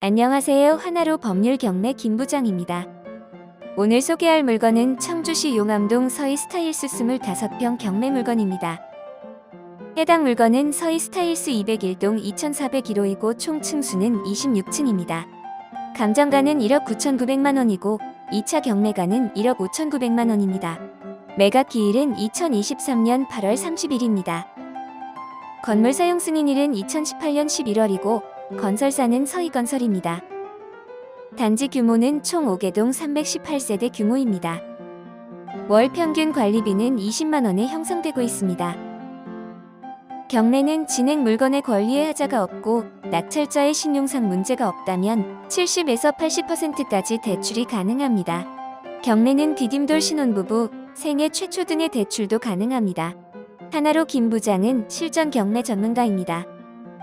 안녕하세요. 하나로 법률 경매 김부장입니다. 오늘 소개할 물건은 청주시 용암동 서희 스타일스 25평 경매 물건입니다. 해당 물건은 서희 스타일스 201동 2401호이고 총 층수는 26층입니다. 감정가는 1억 9,900만 원이고 2차 경매가는 1억 5,900만 원입니다. 매각 기일은 2023년 8월 30일입니다. 건물 사용 승인일은 2018년 11월이고 건설사는 서희건설입니다. 단지 규모는 총 5개동 318세대 규모입니다. 월 평균 관리비는 20만 원에 형성되고 있습니다. 경매는 진행 물건의 권리에 하자가 없고 낙찰자의 신용상 문제가 없다면 70에서 80%까지 대출이 가능합니다. 경매는 디딤돌 신혼부부, 생애 최초 등의 대출도 가능합니다. 하나로 김 부장은 실전 경매 전문가입니다.